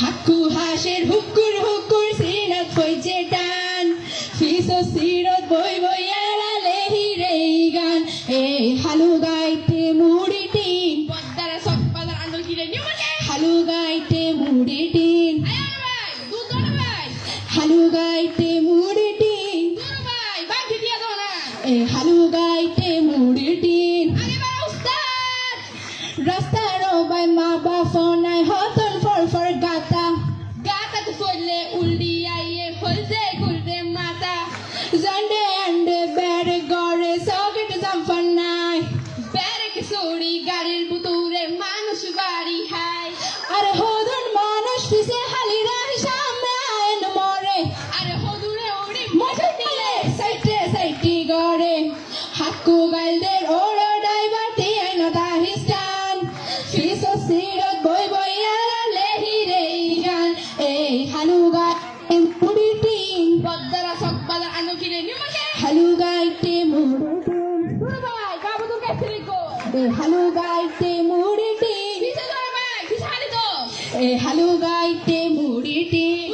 হাকু হাসের হুকুর হুকুর সিরত হইছে টান। ফিসো সিরত বই বই এড়ালে হিরে গান। এই হালু গাইতে মুড়ি টিন। পদ্মারা সব বাজার আন্দোলন কিনে মানে হালু গাইতে মুড়ি টিন। হালু গাইতে মুড়ি টিন। এই হালু গাইতে মুড়ি টিন। রাস্তার বাই মা বাফনাই হতন ফর ফর গাতা গাতা তো চললে উল্ডি আইয়ে হলছে গুলতে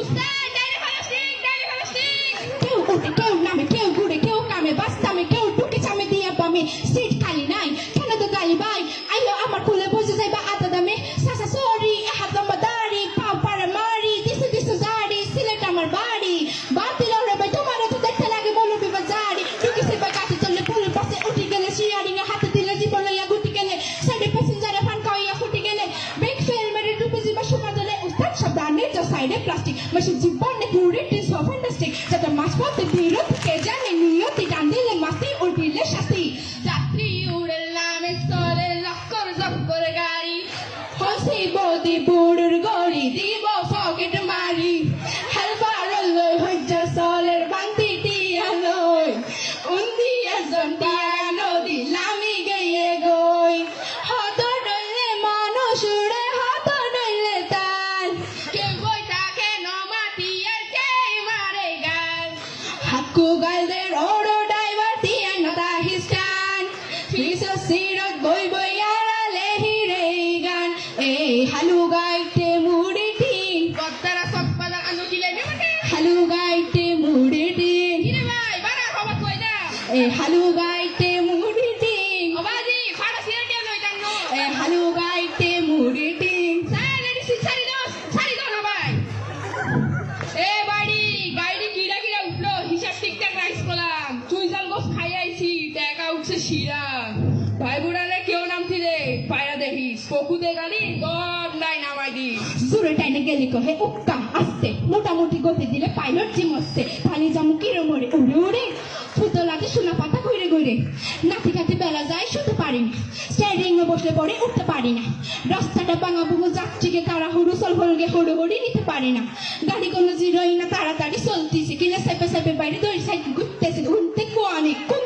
উস্তাদ ডাইরে ফালাস্টিক ডাইরে ফালাস্টিক কেউ উঠে কেউ নামে কেউ ঘুরে কেউ কামে বাস্তামে কেউ ঢুকে চামে দিয়ে পামে সিট খালি নাই কেন তো গালি ভাই মাছ পথে বিরত কে জানে নিয়তি টান দিলে মাসি উল্টিলে শাস্তি যাত্রী উড়ে নামে স্থলে লক্কর জক্কর গাড়ি হসি বদি বুড়ুর গড়ি দিব পকেট মারি হেলবার লই হইছে সলের বান্তি সিরে কে লই জানো এ হালু গাইতে মুড়ি টিন সাইলেন্ট সি ছাড়ি দাও না ভাই এ বাড়ি গাড়ি কিরা কিরা উঠল হিসাব ঠিকঠাক রাইস করলাম তুই জাল গোস খাই আইছি টাকা উঠছে শিরা ভাই বুড়ালে কেউ নামছি রে পায়রা দেখিস পকুতে গালি নাই নামাই দিস জোরে টাইনে গেলি কহে উক্কা আস্তে মোটামুটি গতি দিলে পাইলট পানি জামু কিরো মরে উড়ে উড়ে ফুটো লাগে সোনা ঘুরে নাতি কাতে বেলা যায়, শুতে পারি না। এ বসে পরে উঠতে পারি না। রাস্তাটা ভাঙা বহু যাত্রীকে তারা হুড়ু সল হলগে হুড়ু হড়ি নিতে পারি না। গাড়ি কোনো জিরোই না, তাড়াতাড়ি চলতেছে। কিনা সেপে সাইপে বাইরে দড়ি সাইড ঘুরতেছে, ঘুরতে কোয়ানি কোন